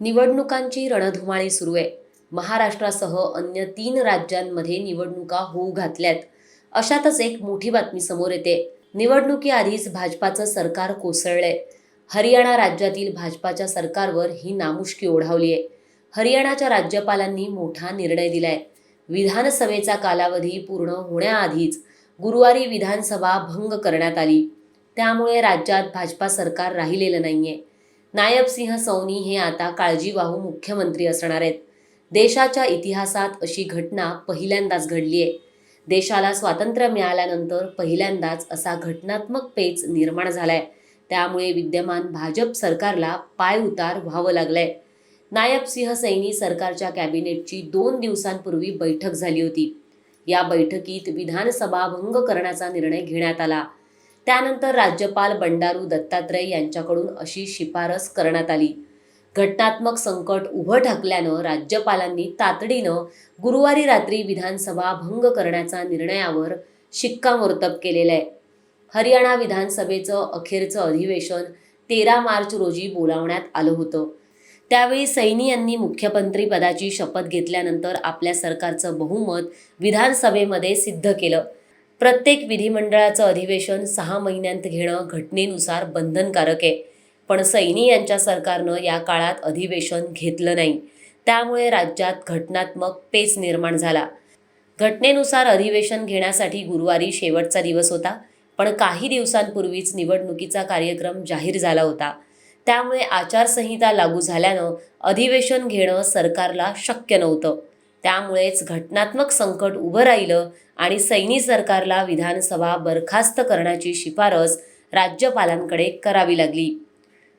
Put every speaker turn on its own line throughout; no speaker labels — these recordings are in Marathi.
निवडणुकांची रणधुमाळी सुरू आहे. महाराष्ट्रासह अन्य तीन राज्यांमध्ये निवडणुका होऊ घातल्यात. अशातच एक मोठी बातमी समोर येते. निवडणुकीआधीच भाजपाचं सरकार कोसळलंय. हरियाणा राज्यातील भाजपाच्या सरकारवर ही नामुष्की ओढावली आहे हरियाणाच्या राज्यपालांनी मोठा निर्णय दिलाय. विधानसभेचा कालावधी पूर्ण होण्याआधीच गुरुवारी विधानसभा भंग करण्यात आली. त्यामुळे राज्यात भाजपा सरकार राहिलेलं नाहीये. नायब सिंह सौनी हे आता काळजीवाहू मुख्यमंत्री असणार आहेत. देशाच्या इतिहासात अशी घटना पहिल्यांदाच घडली आहे देशाला स्वातंत्र्य मिळाल्यानंतर पहिल्यांदाच असा घटनात्मक पेच निर्माण झालाय. त्यामुळे विद्यमान भाजप सरकारला पाय उतार व्हावं लागलंय. नायब सिंह सैनी सरकारच्या कॅबिनेटची दोन दिवसांपूर्वी बैठक झाली होती. या बैठकीत विधानसभा भंग करण्याचा निर्णय घेण्यात आला. त्यानंतर राज्यपाल बंडारू दत्तात्रय यांच्याकडून अशी शिफारस करण्यात आली. घटनात्मक संकट उभं ठाकल्यानं राज्यपालांनी तातडीनं गुरुवारी रात्री विधानसभा भंग करण्याचा निर्णयावर शिक्कामोर्तब केलेलं आहे हरियाणा विधानसभेचं अखेरचं अधिवेशन तेरा मार्च रोजी बोलावण्यात आलं होतं. त्यावेळी सैनी यांनी मुख्यमंत्री पदाची शपथ घेतल्यानंतर आपल्या सरकारचं बहुमत विधानसभेमध्ये सिद्ध केलं. प्रत्येक विधिमंडळाचं अधिवेशन सहा महिन्यांत घेणं घटनेनुसार बंधनकारक आहे. पण सैनी यांच्या सरकारनं या काळात अधिवेशन घेतलं नाही. त्यामुळे राज्यात घटनात्मक पेच निर्माण झाला. घटनेनुसार अधिवेशन घेण्यासाठी गुरुवारी शेवटचा दिवस होता पण काही दिवसांपूर्वीच निवडणुकीचा कार्यक्रम जाहीर झाला होता. त्यामुळे आचारसंहिता लागू झाल्यानं अधिवेशन घेणं सरकारला शक्य नव्हतं. त्यामुळेच घटनात्मक संकट उभं राहिलं आणि सैनी सरकारला विधानसभा बरखास्त करण्याची शिफारस राज्यपालांकडे करावी लागली.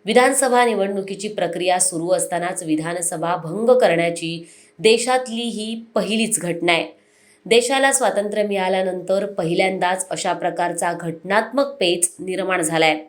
विधानसभा निवडणुकीची प्रक्रिया सुरू असतानाच विधानसभा भंग करण्याची देशातली ही पहिलीच घटना आहे. देशाला स्वातंत्र्य मिळाल्यानंतर पहिल्यांदाच अशा प्रकारचा घटनात्मक पेच निर्माण झालाय.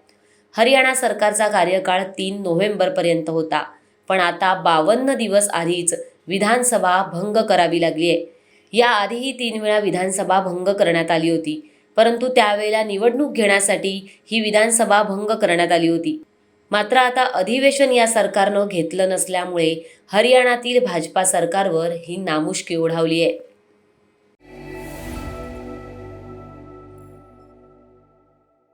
हरियाणा सरकारचा कार्यकाळ तीन नोव्हेंबरपर्यंत होता. पण आता बावन्न दिवस आधीच विधानसभा भंग करावी लागली आहे याआधीही तीन वेळा विधानसभा भंग करण्यात आली होती. परंतु त्यावेळेला निवडणूक घेण्यासाठी ही विधानसभा भंग करण्यात आली होती. मात्र आता अधिवेशन या सरकारनं घेतलं नसल्यामुळे हरियाणातील भाजपा सरकारवर ही नामुष्की ओढावली आहे